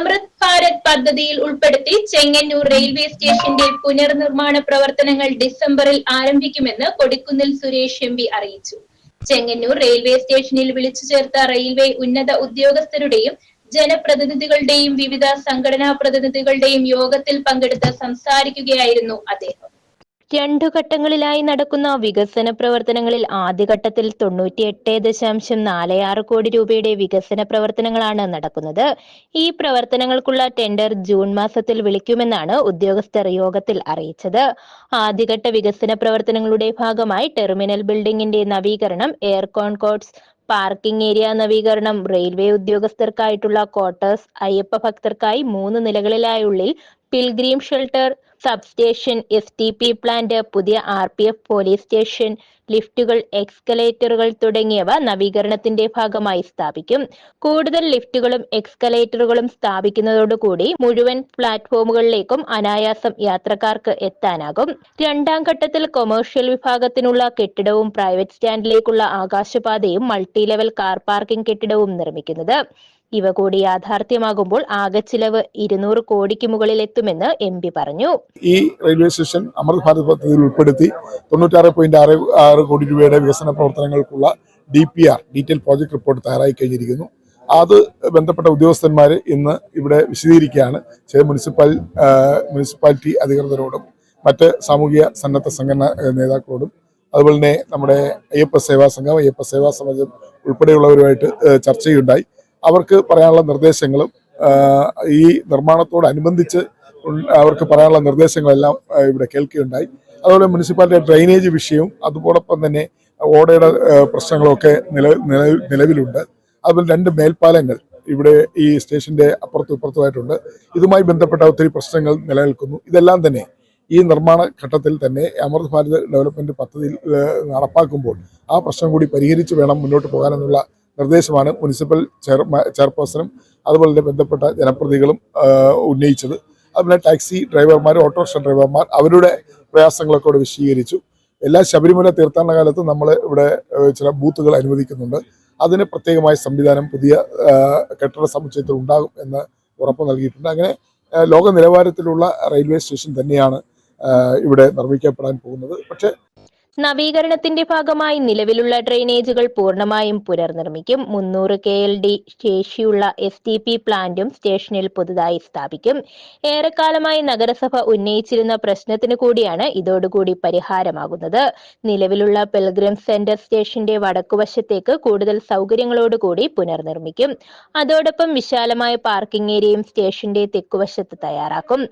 അമൃത് ഭാരത് പദ്ധതിയിൽ ഉൾപ്പെടുത്തി ചെങ്ങന്നൂർ റെയിൽവേ സ്റ്റേഷന്റെ പുനർനിർമ്മാണ പ്രവർത്തനങ്ങൾ ഡിസംബറിൽ ആരംഭിക്കുമെന്ന് കൊടിക്കുന്നിൽ സുരേഷ് എം അറിയിച്ചു. ചെങ്ങന്നൂർ റെയിൽവേ സ്റ്റേഷനിൽ വിളിച്ചു ചേർത്ത റെയിൽവേ ഉന്നത ഉദ്യോഗസ്ഥരുടെയും ജനപ്രതിനിധികളുടെയും വിവിധ സംഘടനാ പ്രതിനിധികളുടെയും യോഗത്തിൽ പങ്കെടുത്ത് സംസാരിക്കുകയായിരുന്നു അദ്ദേഹം. രണ്ടു ഘട്ടങ്ങളിലായി നടക്കുന്ന വികസന പ്രവർത്തനങ്ങളിൽ ആദ്യഘട്ടത്തിൽ തൊണ്ണൂറ്റിയെട്ട് ദശാംശം നാല് ആറ് കോടി രൂപയുടെ വികസന പ്രവർത്തനങ്ങളാണ് നടക്കുന്നത്. ഈ പ്രവർത്തനങ്ങൾക്കുള്ള ടെൻഡർ ജൂൺ മാസത്തിൽ വിളിക്കുമെന്നാണ് ഉദ്യോഗസ്ഥർ യോഗത്തിൽ അറിയിച്ചത്. ആദ്യഘട്ട വികസന പ്രവർത്തനങ്ങളുടെ ഭാഗമായി ടെർമിനൽ ബിൽഡിംഗിന്റെ നവീകരണം എയർ കോൺകോട്സ് പാർക്കിംഗ് ഏരിയ നവീകരണം റെയിൽവേ ഉദ്യോഗസ്ഥർക്കായിട്ടുള്ള ക്വാർട്ടേഴ്സ് അയ്യപ്പ ഭക്തർക്കായി മൂന്ന് നിലകളിലായുള്ളിൽ pilgrim shelter substation S T P plant പുതിയ R P F police station ലിഫ്റ്റുകൾ എക്സ്കലേറ്ററുകൾ തുടങ്ങിയവ നവീകരണത്തിന്റെ ഭാഗമായി സ്ഥാപിക്കും. കൂടുതൽ ലിഫ്റ്റുകളും എക്സ്കലേറ്ററുകളും സ്ഥാപിക്കുന്നതോടുകൂടി മുഴുവൻ പ്ലാറ്റ്ഫോമുകളിലേക്കും അനായാസം യാത്രക്കാർക്ക് എത്താനാകും. രണ്ടാം ഘട്ടത്തിൽ കൊമേഴ്ഷ്യൽ വിഭാഗത്തിനുള്ള കെട്ടിടവും പ്രൈവറ്റ് സ്റ്റാൻഡിലേക്കുള്ള ആകാശപാതയും മൾട്ടി ലെവൽ കാർ പാർക്കിംഗ് കെട്ടിടവും നിർമ്മിക്കുന്നത്. ഇവ കൂടി യാഥാർത്ഥ്യമാകുമ്പോൾ ആകെ ചിലവ് ഇരുന്നൂറ് കോടിക്ക് മുകളിൽ എത്തുമെന്ന് എം പി പറഞ്ഞു. ഈ റെയിൽവേ സ്റ്റേഷൻ അമൃത് ഭാരത് പദ്ധതിയിൽ ഉൾപ്പെടുത്തി തൊണ്ണൂറ്റാറ് പോയിന്റ് ആറ് ആറ് കോടി രൂപയുടെ വികസന പ്രവർത്തനങ്ങൾക്കുള്ള D P R detail project report തയ്യാറായി കഴിഞ്ഞിരിക്കുന്നു. അത് ബന്ധപ്പെട്ട ഉദ്യോഗസ്ഥന്മാർ ഇന്ന് ഇവിടെ വിശദീകരിക്കുകയാണ്. ചില മുനിസിപ്പൽ മുനിസിപ്പാലിറ്റി അധികൃതരോടും മറ്റ് സാമൂഹിക സന്നദ്ധ സംഘടന നേതാക്കളോടും അതുപോലെ തന്നെ നമ്മുടെ അയ്യപ്പ സേവാ സംഘം അയ്യപ്പ സേവാ സമാജം ഉൾപ്പെടെയുള്ളവരുമായിട്ട് ചർച്ചയുണ്ടായി. അവർക്ക് പറയാനുള്ള നിർദ്ദേശങ്ങളും ഈ നിർമ്മാണത്തോടനുബന്ധിച്ച് അവർക്ക് പറയാനുള്ള നിർദ്ദേശങ്ങളെല്ലാം ഇവിടെ കേൾക്കുകയുണ്ടായി. അതുപോലെ മുനിസിപ്പാലിറ്റി ഡ്രൈനേജ് വിഷയവും അതുപോലൊപ്പം തന്നെ ഓടയുടെ പ്രശ്നങ്ങളൊക്കെ നില- നിലവിലുണ്ട്. അതുപോലെ രണ്ട് മേൽപ്പാലങ്ങൾ ഇവിടെ ഈ സ്റ്റേഷന്റെ അപ്പുറത്തും ഇപ്പുറത്തുമായിട്ടുണ്ട്. ഇതുമായി ബന്ധപ്പെട്ട ഒത്തിരി പ്രശ്നങ്ങൾ നിലനിൽക്കുന്നു. ഇതെല്ലാം തന്നെ ഈ നിർമ്മാണ ഘട്ടത്തിൽ തന്നെ അമൃത് ഭാരത് ഡെവലപ്മെന്റ് പദ്ധതിയിൽ നടപ്പാക്കുമ്പോൾ ആ പ്രശ്നം കൂടി പരിഹരിച്ച് വേണം മുന്നോട്ട് പോകാനെന്നുള്ള നിർദ്ദേശമാണ് മുനിസിപ്പൽ ചെയർപേഴ്സണും അതുപോലെ തന്നെ ബന്ധപ്പെട്ട ജനപ്രതികളും ഉന്നയിച്ചത്. അതുപോലെ ടാക്സി ഡ്രൈവർമാർ ഓട്ടോറിക്ഷ ഡ്രൈവർമാർ അവരുടെ പ്രയാസങ്ങളൊക്കെ ഇവിടെ വിശദീകരിച്ചു. എല്ലാ ശബരിമല തീർത്ഥാടന കാലത്തും നമ്മൾ ഇവിടെ ചില ബൂത്തുകൾ അനുവദിക്കുന്നുണ്ട്. അതിന് പ്രത്യേകമായ സംവിധാനം പുതിയ കെട്ടിട സമുച്ചയത്തിൽ ഉണ്ടാകും എന്ന് ഉറപ്പ് നൽകിയിട്ടുണ്ട്. അങ്ങനെ ലോക നിലവാരത്തിലുള്ള റെയിൽവേ സ്റ്റേഷൻ തന്നെയാണ് ഇവിടെ നിർമ്മിക്കപ്പെടാൻ പോകുന്നത്. പക്ഷേ നവീകരണത്തിന്റെ ഭാഗമായി നിലവിലുള്ള ഡ്രെയിനേജുകൾ പൂർണമായും പുനർനിർമ്മിക്കും. മുന്നൂറ് കെ എൽ ഡി ശേഷിയുള്ള എസ് ടി പി പ്ലാന്റും സ്റ്റേഷനിൽ പുതുതായി സ്ഥാപിക്കും. ഏറെക്കാലമായി നഗരസഭ ഉന്നയിച്ചിരുന്ന പ്രശ്നത്തിന് കൂടിയാണ് ഇതോടുകൂടി പരിഹാരമാകുന്നത്. നിലവിലുള്ള പെൽഗ്രിം സെന്റർ സ്റ്റേഷന്റെ വടക്കുവശത്തേക്ക് കൂടുതൽ സൗകര്യങ്ങളോടുകൂടി പുനർനിർമ്മിക്കും. അതോടൊപ്പം വിശാലമായ പാർക്കിംഗ് ഏരിയയും സ്റ്റേഷന്റെ തെക്കുവശത്ത് തയ്യാറാക്കും.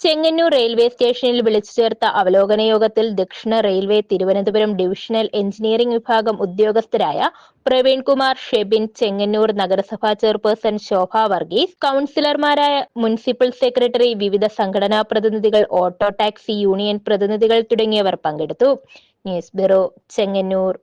ചെങ്ങന്നൂർ റെയിൽവേ സ്റ്റേഷനിൽ വിളിച്ചു ചേർത്ത അവലോകന യോഗത്തിൽ ദക്ഷിണ റെയിൽവേ തിരുവനന്തപുരം ഡിവിഷണൽ എഞ്ചിനീയറിംഗ് വിഭാഗം ഉദ്യോഗസ്ഥരായ പ്രവീൺകുമാർ ഷെബിൻ ചെങ്ങന്നൂർ നഗരസഭാ ചെയർപേഴ്സൺ ശോഭ വർഗീസ് കൌൺസിലർമാരായ മുനിസിപ്പൽ സെക്രട്ടറി വിവിധ സംഘടനാ പ്രതിനിധികൾ ഓട്ടോ ടാക്സി യൂണിയൻ പ്രതിനിധികൾ തുടങ്ങിയവർ പങ്കെടുത്തു. News bureau Chengannur.